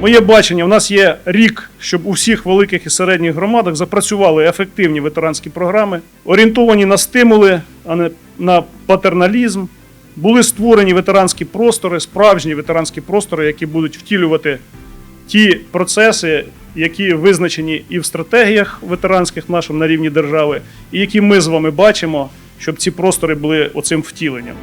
Моє бачення, у нас є рік, щоб у всіх великих і середніх громадах запрацювали ефективні ветеранські програми, орієнтовані на стимули, а не на патерналізм. Були створені ветеранські простори, справжні ветеранські простори, які будуть втілювати ті процеси, які визначені і в стратегіях ветеранських нашим на рівні держави, і які ми з вами бачимо, щоб ці простори були оцим втіленням.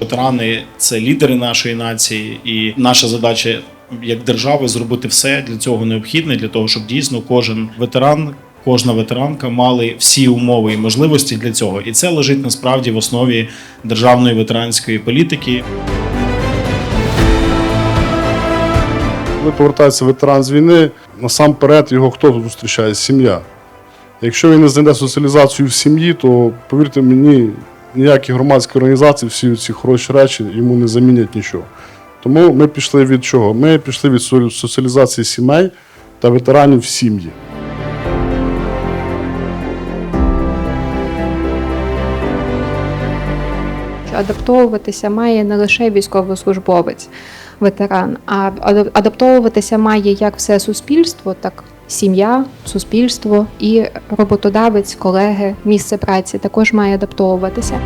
Ветерани це лідери нашої нації, і наша задача як держави зробити все для цього необхідне, для того, щоб дійсно кожен ветеран, кожна ветеранка мали всі умови і можливості для цього. І це лежить насправді в основі державної ветеранської політики. Коли повертається ветеран з війни, насамперед його хто зустрічає? Сім'я. Якщо він не знайде соціалізацію в сім'ї, то повірте мені, ніякі громадські організації, всі ці хороші речі йому не замінять нічого. Тому ми пішли від чого? Ми пішли від соціалізації сімей та ветеранів в сім'ї. адаптовуватися має не лише військовослужбовець, ветеран, а адаптовуватися має як все суспільство, так сім'я, суспільство і роботодавець, колеги, місце праці також має адаптовуватися.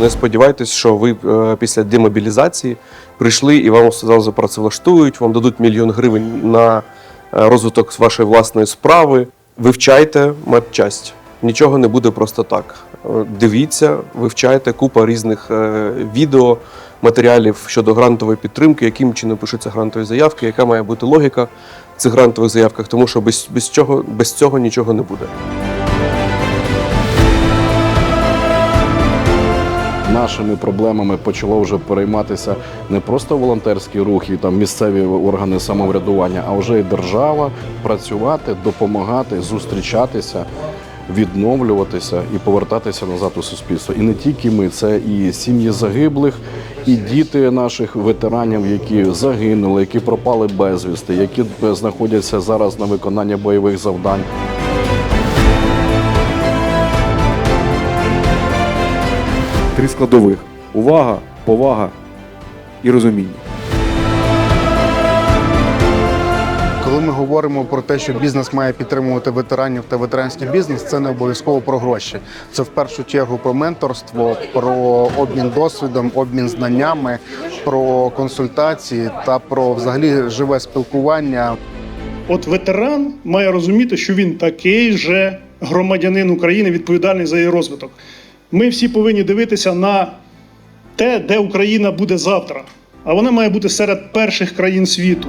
Не сподівайтесь, що ви е, після демобілізації прийшли і вам одразу працевлаштують, вам дадуть мільйон гривень на е, розвиток вашої власної справи. Вивчайте матчасть. Нічого не буде просто так. Е, Дивіться, вивчайте купа різних е, відео, матеріалів щодо грантової підтримки, яким чином пишуться грантові заявки, яка має бути логіка в цих грантових заявках, тому що без, без, чого, без цього нічого не буде. Нашими проблемами почало вже перейматися не просто волонтерський рух і там місцеві органи самоврядування, а вже і держава працювати, допомагати, зустрічатися, відновлюватися і повертатися назад у суспільство. І не тільки ми, це і сім'ї загиблих, і діти наших ветеранів, які загинули, які пропали безвісти, які знаходяться зараз на виконанні бойових завдань. три складових: увага, повага і розуміння. Ми говоримо про те, що бізнес має підтримувати ветеранів та ветеранський бізнес, це не обов'язково про гроші. Це в першу чергу про менторство, про обмін досвідом, обмін знаннями, про консультації та про взагалі живе спілкування. От ветеран має розуміти, що він такий же громадянин України, відповідальний за її розвиток. Ми всі повинні дивитися на те, де Україна буде завтра. А вона має бути серед перших країн світу.